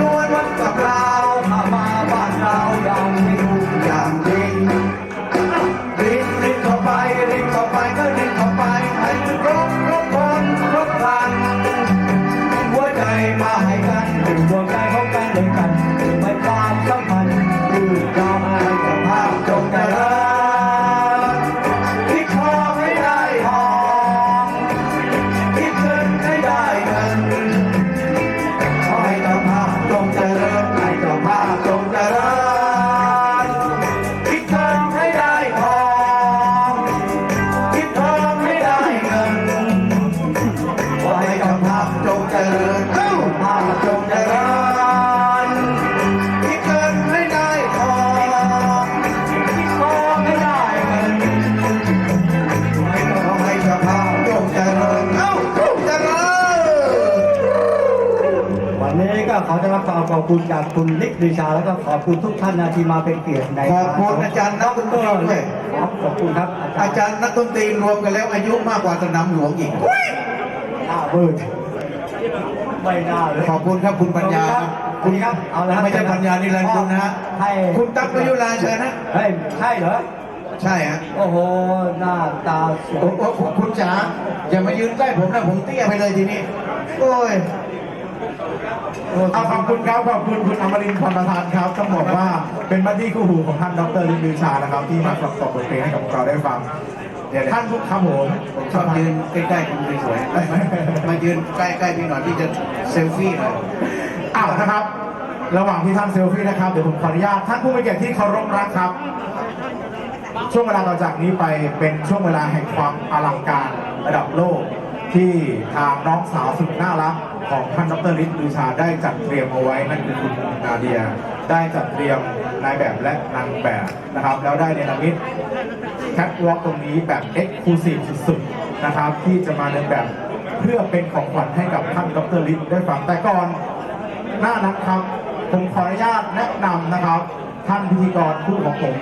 ยว อได้รับความขอบคุณจากคุณนิกดิชาแล้วก็ขอบคุณทุกท่านนะที่มาเป็นเกียรติในขอบคุณอาจารย์นักดนตรีด้วยครับขอบคุณครับ อาอาจาจารรย์นักดนตรีรวมกันแล้วอายุมากกว่าสนามหลวงอีกย์หน้าเบิร์ดไม่น่าเลยขอบคุณครับคุณปัญญาคุณครับเอาละครับไม่ใช่ปัญญานิรันดร์คุณนะฮะให้คุณตั๊กประยุราเชิญนะเฮ้ยใช่เหรอใช่ฮะโอ้โหหน้าตาสวโอ้ยโหคุณจ๋าอย่ามายืนใกล้ผมนะผมเตี้ยไปเลยทีนี้โอ้ย เอาขอบคุณครับขอบคุณคุณอมรินทร์พรประธานครับต้องบอกว่าเป็นบัดดี้คู่หูของท่านดรลินลือชานะครับ ที่มาประกอบบทเพลงให้กับเราได้ฟังเดี๋ยวๆท่านทุกครับผมผมชอบยืนใกล้ๆคุณสวยๆมายืนใกล้ๆพี่หน่อยพี่จะเซลฟี่หน่อยอ้าวนะครับ ระหว่างที่ท่านเซลฟี่นะครับเดี๋ยวผมขออนุญาตท่านผู้มีเกียรติที่เคารพรักครับ ช่วงเวลาต่อจากนี้ไปเป็นช่วงเวลาแห่งความอลังการระดับโลกที่ทางน้องสาวสุดน่ารัก ของท่านดรฤทธิ์ลือชาได้จัดเตรียมเอาไว้นั่นคือคุณนาเดีย ได้จัดเตรียมนายแบบและนางแบบนะครับ แล้วได้เนรมิตแคทวอล์กตรงนี้แบบเอ็กซ์คลูซีฟสุดๆนะครับ ที่จะมาเดินแบบเพื่อเป็นของขวัญให้กับท่านดรฤทธิ์ได้ฟังแต่ก่อนหน้านักครับผมขออนุญาตแนะนำนะครับ ท่านพิธีกรคู่ของผม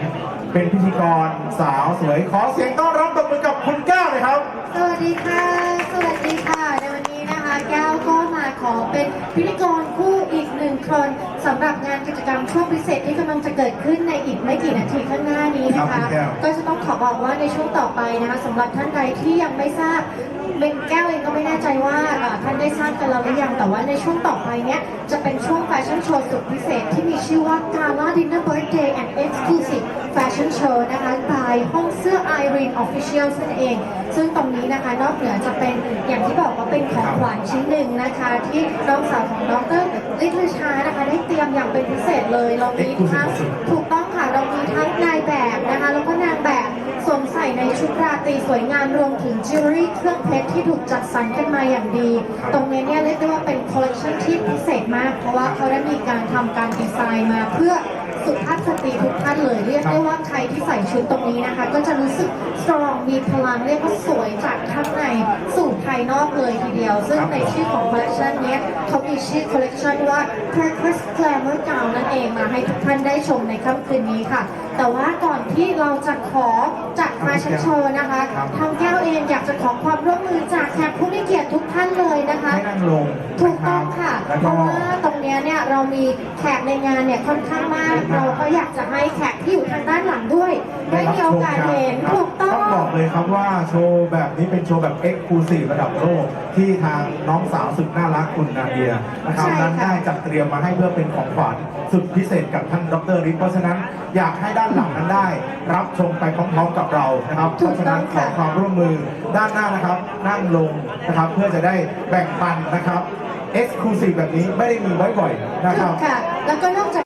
เป็นพิธีกรสาวสวยขอเสียงต้อนรับตบมือกับคุณแก้วเลยครับ สวัสดีค่ะ พิธีกรคู่อีกหนึ่งคนสำหรับงานกิจกรรมช่วงพิเศษที่กำลังจะเกิดขึ้นในอีกไม่กี่นาทีข้างหน้านี้นะครัคะบคุณแก้วก็จะต้องขอบอกว่าในช่วงต่อไปนะคะสำหรับท่านใดที่ยังไม่ทราบเป็นแก้วเองก็ไม่แน่ใจว่าเอ่อท่านได้ทราบกันแล้วหรือยังแต่ว่าในช่วงต่อไปเนี้ยจะเป็นช่วงแฟชั่นโชว์สุดพิเศษที่มีชื่อว่า Gala Dinner Birthday and Exclusive Fashion Show นะคะ by ห้องเสื้อ Irene Official นั่นเองซึ่งตรงนี้นะคะนอกเหนือจะเป็นอย่างที่บอกว่าเป็นของขวัญชิ้นหนึ่งนะคะ ที่น้องสาวของดรลิทลิชานะคะ ได้เตรียมอย่างเป็นพิเศษเลยเรามีทั้งถูกต้องค่ะเรามีทั้งนายแบบนะคะ แล้วก็นางแบบสวมใส่ในชุดราตรีสวยงามรวมถึงจิวเวลรี่เครื่องเพชรที่ถูกจัดสรรกันมาอย่างดี ตรงนี้เนี่ยเรียกได้ว่าเป็นคอลเลคชันที่พิเศษมาก เพราะว่าเขาได้มีการทำการดีไซน์มาเพื่อ สุภาพสตรีทุกท่านเลยเรียกได้ว่าใครที่ใส่ชุดตรงนี้นะคะ ก็จะรู้สึกสตรองมีพลังเรียกว่าสวยจากข้างในสู่ภายนอกเลยทีเดียว ซึ่งในชื่อของคอลเลคชันนี้เขามีชื่อคอลเลคชันว่า precious Glamour Gown นั่นเองมาให้ทุกท่านได้ชมในค่ำคืนนี้ค่ะ แต่ว่าก่อนที่เราจะขอจัดมาชันโชว์นะคะครับ ทางแก้วเองอยากจะขอความร่วมมือจากแขกผู้มีเกียรติทุกท่านเลยนะคะ ให้นั่งลงถูกต้องค่ะแล้วเพก็ ราะว่าตรงเนี้ยเนี่ยเรามีแขกในงานเนี่ยค่อนข้างมาก เราก็อยากจะให้แขกที่อยู่ทางด้านหลังด้วยได้มีโอกาสเห็นครับถูกต้อต้องง บอกเลยครับว่าโชว์แบบนี้เป็นโชว์แบบเอ็กซ์คลูซีฟระดับโลก ที่ทางน้องสาวสุดน่ารักคุณนาเดียนะครับใช่ค่ะ นั้นได้จัดเตรียมมาให้เพื่อเป็นของขวัญสุดพิเศษกับท่านดรริทธิ์เพราะฉะนั้นอยากให้ด้านหลังนั้นได้ รับชมไปพร้อมๆกับเรานะครับเพถูกราะฉะต้นั้อนงขอค่ะความร่วมมือด้านหน้านะครับ นั่งลงนะครับ เพื่อจะได้แบ่งปันนะครับเอ็กซ์คลูซีฟแบบนี้ไม่ได้มีไว้บ่อยนะคถูรับกค่ะ แล้วก็นอกจาก